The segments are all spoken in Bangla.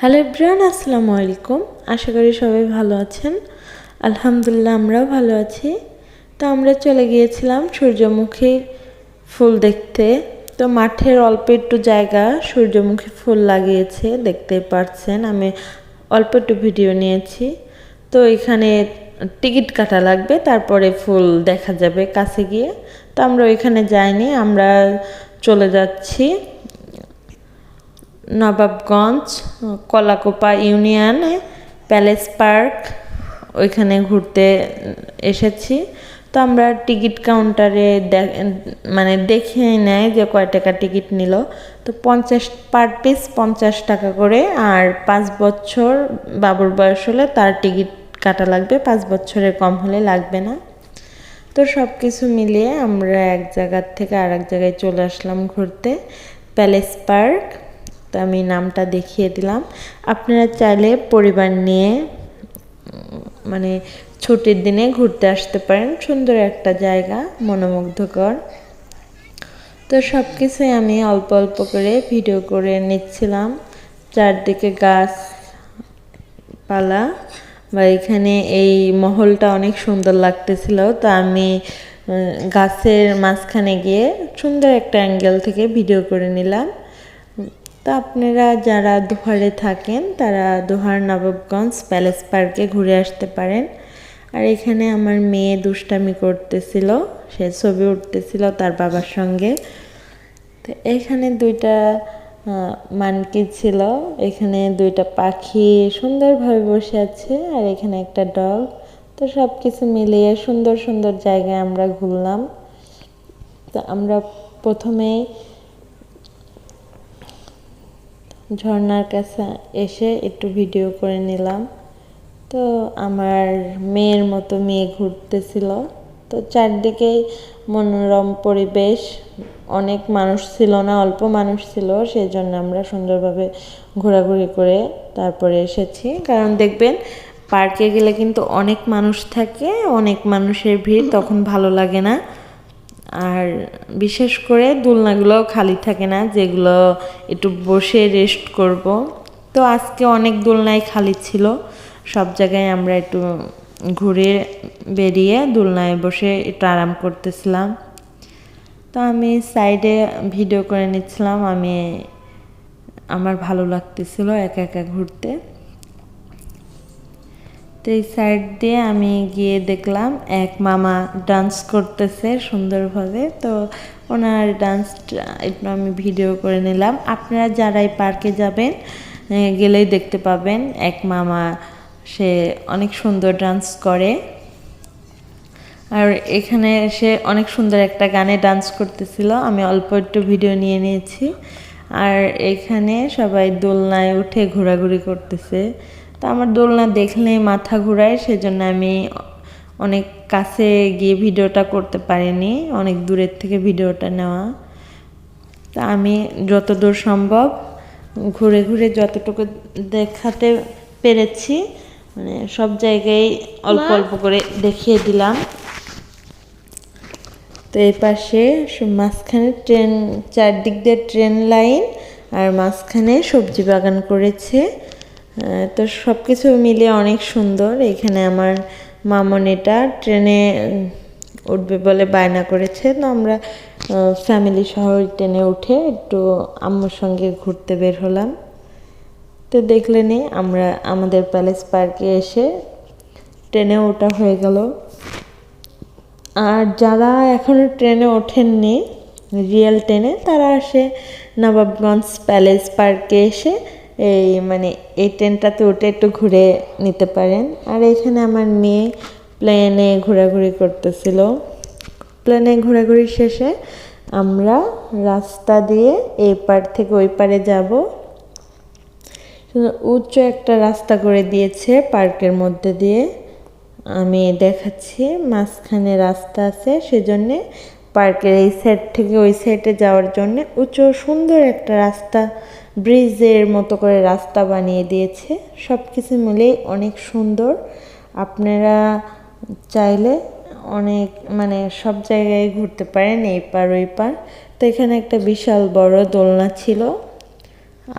হ্যালো ইব্রান আসসালামু আলাইকুম। আশা করি সবাই ভালো আছেন। আলহামদুলিল্লাহ আমরাও ভালো আছি। তো আমরা চলে গিয়েছিলাম সূর্যমুখী ফুল দেখতে। তো মাঠের অল্প একটু জায়গা সূর্যমুখী ফুল লাগিয়েছে, দেখতে পাচ্ছেন আমি অল্প একটু ভিডিও নিয়েছি। তো এখানে টিকিট কাটা লাগবে, তারপরে ফুল দেখা যাবে কাছে গিয়ে। তো আমরা ওইখানে যাইনি, আমরা চলে যাচ্ছি। নবাবগঞ্জ কলাকোপা ইউনিয়নে, প্যালেস পার্ক, ওইখানে ঘুরতে এসেছি। তো আমরা টিকিট কাউন্টারে মানে দেখে নেয় যে কয় টাকা টিকিট নিল। তো পঞ্চাশ, পার পিস পঞ্চাশ টাকা করে আর পাঁচ বছর বাবুর বয়স হলে তার টিকিট কাটা লাগবে, পাঁচ বছরের কম হলে লাগবে না। তো সব কিছু মিলিয়ে আমরা এক জায়গার থেকে আর এক জায়গায় চলে আসলাম ঘুরতে, প্যালেস পার্ক। তো আমি নামটা দেখিয়ে দিলাম। আপনারা চাইলে পরিবার নিয়ে মানে ছুটির দিনে ঘুরতে আসতে পারেন। সুন্দর একটা জায়গা, মনোমুগ্ধকর। তো সব কিছুই আমি অল্প অল্প করে ভিডিও করে নিচ্ছিলাম। চারদিকে গাছ পালা বা এখানে এই মহলটা অনেক সুন্দর লাগতেছিল। তো আমি গাছের মাঝখানে গিয়ে সুন্দর একটা অ্যাঙ্গেল থেকে ভিডিও করে নিলাম। তো আপনারা যারা দোহারে থাকেন, তারা দোহার নবাবগঞ্জ প্যালেস পার্কে ঘুরে আসতে পারেন। আর এখানে আমার মেয়ে দুষ্টামি করতেছিল, সে ছবি উঠতেছিল তার বাবার সঙ্গে। তো এখানে দুইটা মানকি ছিল, এখানে দুইটা পাখি সুন্দরভাবে বসে আছে, আর এখানে একটা ডগ। তো সব কিছু মিলিয়ে সুন্দর সুন্দর জায়গায় আমরা ঘুরলাম। তো আমরা প্রথমেই ঝর্নার কাছে এসে একটু ভিডিও করে নিলাম। তো আমার মেয়ের মতো মেয়ে ঘুরতেছিল। তো চারদিকেই মনোরম পরিবেশ, অনেক মানুষ ছিল না, অল্প মানুষ ছিল সেই জন্য আমরা সুন্দরভাবে ঘোরাঘুরি করে তারপরে এসেছি। কারণ দেখবেন পার্কে গেলে কিন্তু অনেক মানুষ থাকে, অনেক মানুষের ভিড়, তখন ভালো লাগে না। আর বিশেষ করে দোলনাগুলোও খালি থাকে না, যেগুলো একটু বসে রেস্ট করব। তো আজকে অনেক দোলনায় খালি ছিল, সব জায়গায় আমরা একটু ঘুরে বেরিয়ে দোলনায় বসে একটু আরাম করতেছিলাম। তো আমি সাইডে ভিডিও করে নিচ্ছিলাম, আমি, আমার ভালো লাগতেছিল একা একা ঘুরতে। তো এই সাইড দিয়ে আমি গিয়ে দেখলাম এক মামা ডান্স করতেছে সুন্দরভাবে। তো ওনার ডান্সটা একটু আমি ভিডিও করে নিলাম। আপনারা যারাই পার্কে যাবেন গেলেই দেখতে পাবেন এক মামা সে অনেক সুন্দর ডান্স করে। আর এখানে সে অনেক সুন্দর একটা গানে ডান্স করতেছিল। আমি অল্প একটু ভিডিও নিয়ে নিয়েছি। আর এখানে সবাই দোলনায় উঠে ঘোরাঘুরি করতেছে। তো আমার দোলনা দেখলে মাথা ঘুরায় সেজন্য আমি অনেক কাছে গিয়ে ভিডিওটা করতে পারিনি অনেক দূরের থেকে ভিডিওটা নেওয়া। তা আমি যতদূর সম্ভব ঘুরে ঘুরে যতটুকু দেখাতে পেরেছি মানে সব জায়গায় অল্প অল্প করে দেখিয়ে দিলাম। তো এই পাশে মাঝখানে ট্রেন চারদিক দিয়ে ট্রেন লাইন আর মাঝখানে সবজি বাগান করেছে। তো সব কিছু মিলিয়ে অনেক সুন্দর। এখানে আমার মামনিটা ট্রেনে উঠবে বলে বায়না করেছে। তো আমরা ফ্যামিলি সহ ট্রেনে উঠে একটু আম্মুর সঙ্গে ঘুরতে বের হলাম। তো দেখলে নি, আমরা আমাদের প্যালেস পার্কে এসে ট্রেনে ওঠা হয়ে গেল। আর যারা এখনও ট্রেনে ওঠেননি, রিয়েল ট্রেনে, তারা আসে নবাবগঞ্জ প্যালেস পার্কে এসে এই মানে এই ট্রেনটাতে উঠে একটু ঘুরে নিতে পারেন। আর এখানে আমার মেয়ে প্লেনে ঘোরাঘুরি করতেছিল। প্লেনে ঘোরাঘুরি শেষে আমরা রাস্তা দিয়ে এই পার থেকে ওই পারে যাব। উচ্চ একটা রাস্তা করে দিয়েছে পার্কের মধ্যে দিয়ে। আমি দেখাচ্ছি, মাঝখানে রাস্তা আছে, সেজন্যে পার্কের এই সাইড থেকে ওই সাইডে যাওয়ার জন্য উঁচু সুন্দর একটা রাস্তা, ব্রিজের মতো করে রাস্তা বানিয়ে দিয়েছে। সব কিছু মিলেই অনেক সুন্দর। আপনারা চাইলে অনেক মানে সব জায়গায় ঘুরতে পারেন, এই পার ওই পার। তো এখানে একটা বিশাল বড় দোলনা ছিল।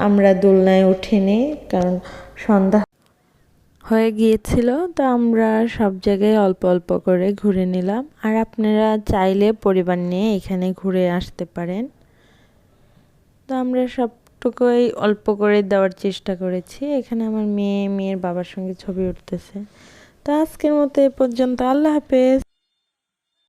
আমরা দোলনায় উঠিনি কারণ সন্ধ্যা হয়ে গিয়েছিল, তো আমরা সব জায়গায় অল্প অল্প করে ঘুরে নিলাম। আর আপনারা চাইলে পরিবার নিয়ে এখানে ঘুরে আসতে পারেন। তো আমরা সবটুকুই অল্প করে দেওয়ার চেষ্টা করেছি। এখানে আমার মেয়ে, মেয়ের বাবার সঙ্গে ছবি উঠতেছে। তো আজকের মতো এ পর্যন্ত। আল্লাহ হাফেজ।